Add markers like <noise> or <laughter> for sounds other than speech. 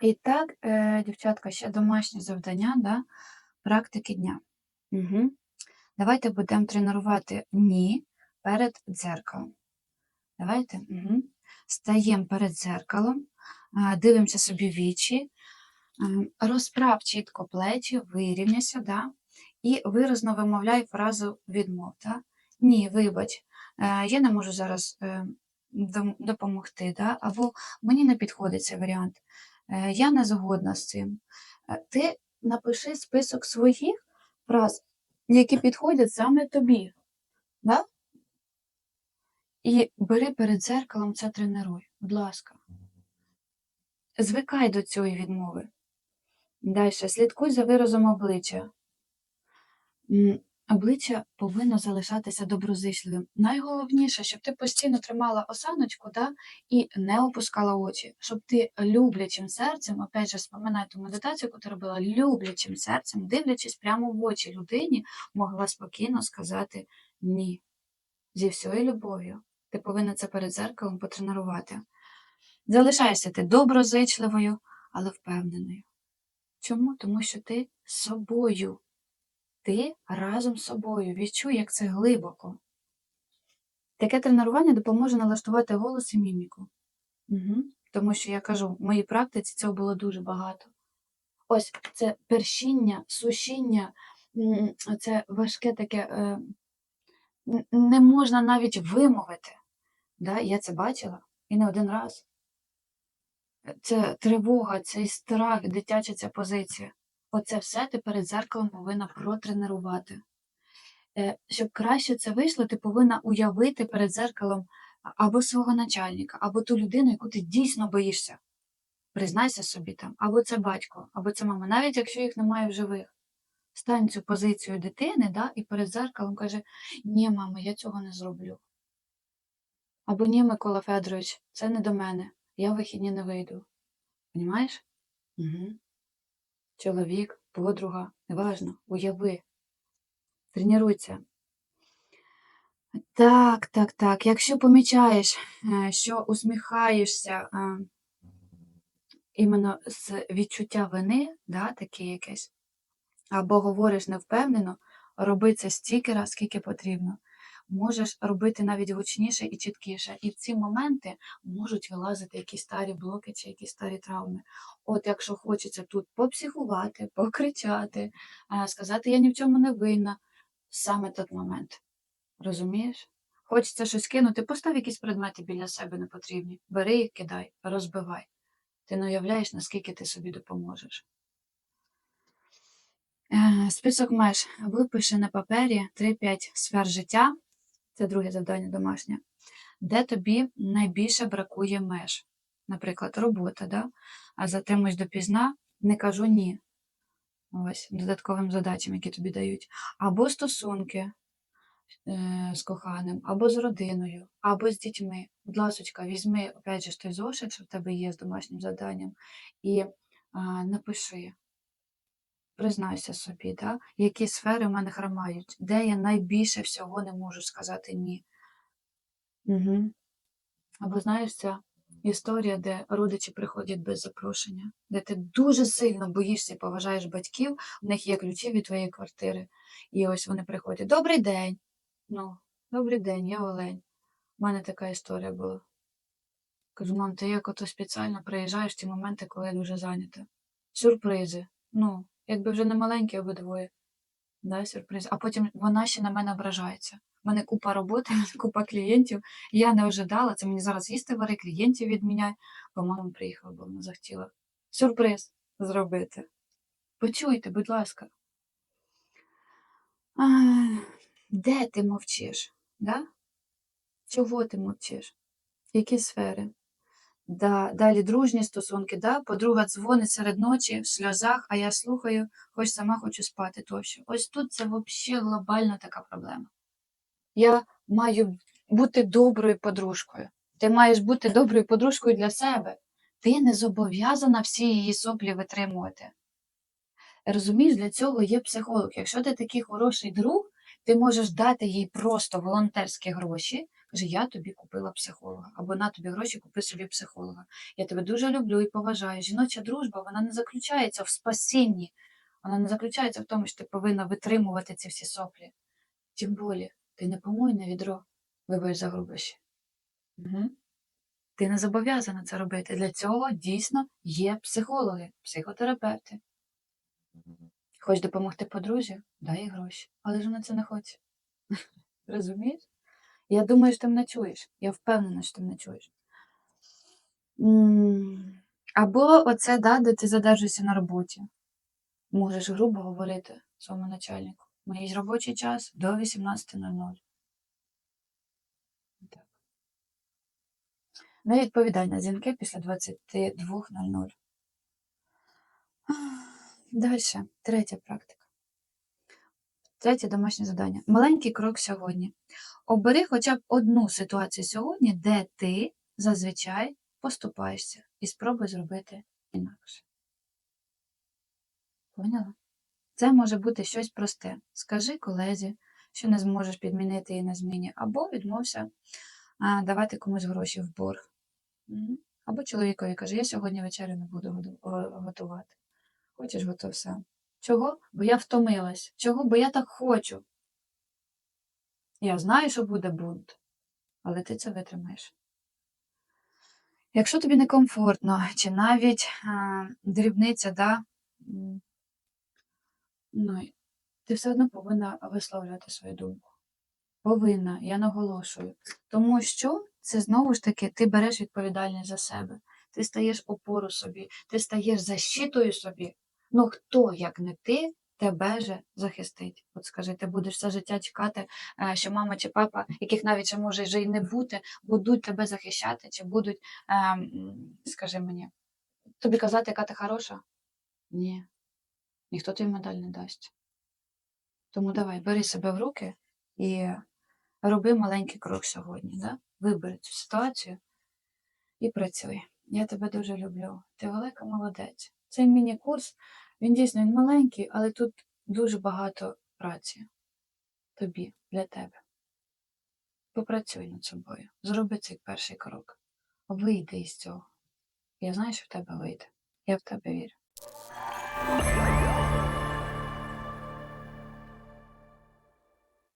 І так, е, дівчатка, ще домашнє завдання, да? практики дня. Угу. Давайте будемо тренувати ні перед дзеркалом. Давайте. Угу. Стаємо перед дзеркалом, дивимося собі вічі, а, розправ чітко плечі, вирівняйся, да? і виразно вимовляй фразу відмов. Да? Ні, вибач, е, я не можу зараз е, допомогти, да? або мені не підходить цей варіант. Е, Я не згодна з цим. Е, Ти напиши список своїх фраз, які підходять саме тобі. Да? І бери перед дзеркалом це тренуй, будь ласка. Звикай до цієї відмови. Далі, слідкуй за виразом обличчя. Обличчя повинно залишатися доброзичливим. Найголовніше, щоб ти постійно тримала осаночку да, і не опускала очі, щоб ти люблячим серцем, опять же, споминай ту медитацію, яку ти робила, люблячим серцем, дивлячись прямо в очі людині, могла спокійно сказати ні. Зі всією любов'ю. Ти повинна це перед зеркалом потренувати. Залишайся ти доброзичливою, але впевненою. Чому? Тому що ти собою. Ти разом з собою. Відчуй, як це глибоко. Таке тренування допоможе налаштувати голос і міміку. Угу. Тому що я кажу, в моїй практиці цього було дуже багато. Ось це першіння, сушіння, це важке таке, е, не можна навіть вимовити. Да? Я це бачила і не один раз. Це тривога, цей страх, дитяча ця позиція. Оце все ти перед зеркалом повинна протренувати. Е, Щоб краще це вийшло, ти повинна уявити перед зеркалом або свого начальника, або ту людину, яку ти дійсно боїшся. Признайся собі там, або це батько, або це мама, навіть якщо їх немає в живих. Стань цю позицію дитини да, і перед зеркалом каже: Ні, мама, я цього не зроблю. Або ні, Микола Федорович, це не до мене. Я в вихідні не вийду. Понімаєш? Угу. Чоловік, подруга, неважно, уяви. Тренуйся. Так, так, так. Якщо помічаєш, е, що усміхаєшся е, іменно з відчуття вини, да, таке якесь, або говориш невпевнено, роби це раз, скільки потрібно. Можеш робити навіть гучніше і чіткіше. І в ці моменти можуть вилазити якісь старі блоки чи якісь старі травми. От якщо хочеться тут попсихувати, покричати, е, сказати я ні в чому не винна, саме той момент. Розумієш? Хочеться щось кинути, постав якісь предмети біля себе непотрібні. Бери їх, кидай, розбивай. Ти не уявляєш, наскільки ти собі допоможеш. Е, Список меж. Випиши на папері 3-5 сфер життя. Це друге завдання домашнє. Де тобі найбільше бракує меж. Наприклад, робота, да? а затримуюсь допізна, не кажу ні. Ось, додатковим задачам, які тобі дають. Або стосунки е, з коханим, або з родиною, або з дітьми. Будь ласочка, візьми, опять же, той зошит, що в тебе є з домашнім завданням, і а, напиши, признайся собі, да? які сфери в мене хромають, де я найбільше всього не можу сказати ні. Угу. Або знаєш, ця історія, де родичі приходять без запрошення, де ти дуже сильно боїшся і поважаєш батьків, у них є ключі від твоєї квартири. І ось вони приходять: Добрий день! Ну, добрий день, я Олень. У мене така історія була. Кажу, мам, ти як ото спеціально приїжджаєш в ті моменти, коли я дуже зайнята. Сюрпризи. Ну, якби вже не маленькі обидвоє. Да, сюрприз. А потім вона ще на мене ображається. У мене купа роботи, <laughs> купа клієнтів. Я не ожидала, це мені зараз їсти вари, клієнтів відміняй, бо мама приїхала, бо вона захотіла сюрприз зробити. Почуйте, будь ласка. А, де ти мовчиш? Да? Чого ти мовчиш? Які сфери? Да, далі дружні стосунки, да? подруга дзвонить серед ночі в сльозах, а я слухаю, хоч сама хочу спати тощо. Ось тут це взагалі глобальна така проблема. Я маю бути доброю подружкою. Ти маєш бути доброю подружкою для себе. Ти не зобов'язана всі її соплі витримувати. Розумієш, для цього є психолог. Якщо ти такий хороший друг, ти можеш дати їй просто волонтерські гроші. Скажи, я тобі купила психолога, або на тобі гроші, купи собі психолога. Я тебе дуже люблю і поважаю. Жіноча дружба вона не заключається в спасінні, вона не заключається в тому, що ти повинна витримувати ці всі соплі. Тим болі, ти не помойне відро, вибач за грубощі. Угу. Ти не зобов'язана це робити. Для цього дійсно є психологи, психотерапевти. Хочеш допомогти подружжю? Дай їй гроші. Але ж вона це не хоче. <laughs> Розумієш? Я думаю, що ти мене чуєш. Я впевнена, що ти мене чуєш. Або оце, да, де ти задержуєшся на роботі. Можеш грубо говорити своєму начальнику. Мій робочий час до 18.00. Так. Не відповідай на дзвінки після 22.00. Далі, третя практика. Третє домашнє завдання. Маленький крок сьогодні. Обери хоча б одну ситуацію сьогодні, де ти зазвичай поступаєшся, і спробуй зробити інакше. Поняла? Це може бути щось просте. Скажи колезі, що не зможеш підмінити її на зміні, або відмовся давати комусь гроші в борг. Або чоловікові каже, я сьогодні вечерю не буду готувати. Хочеш готов сам. Чого? Бо я втомилась. Чого? Бо я так хочу. Я знаю, що буде бунт, але ти це витримаєш. Якщо тобі некомфортно, чи навіть а, дрібниця, да, ну, ти все одно повинна висловлювати свою думку. Повинна, я наголошую. Тому що це знову ж таки ти береш відповідальність за себе. Ти стаєш опору собі, ти стаєш защитою собі. Ну хто, як не ти, тебе же захистить? От скажи, ти будеш все життя чекати, е, що мама чи папа, яких навіть ще може вже й не бути, будуть тебе захищати, чи будуть, ем, скажи мені, тобі казати, яка ти хороша? Ні. Ніхто тобі медаль не дасть. Тому давай, бери себе в руки і роби маленький крок сьогодні. Да? Вибери цю ситуацію і працюй. Я тебе дуже люблю. Ти велика молодець. Цей міні-курс, він дійсно він маленький, але тут дуже багато праці тобі, для тебе. Попрацюй над собою. Зроби цей перший крок. Вийди із цього. Я знаю, що в тебе вийде. Я в тебе вірю.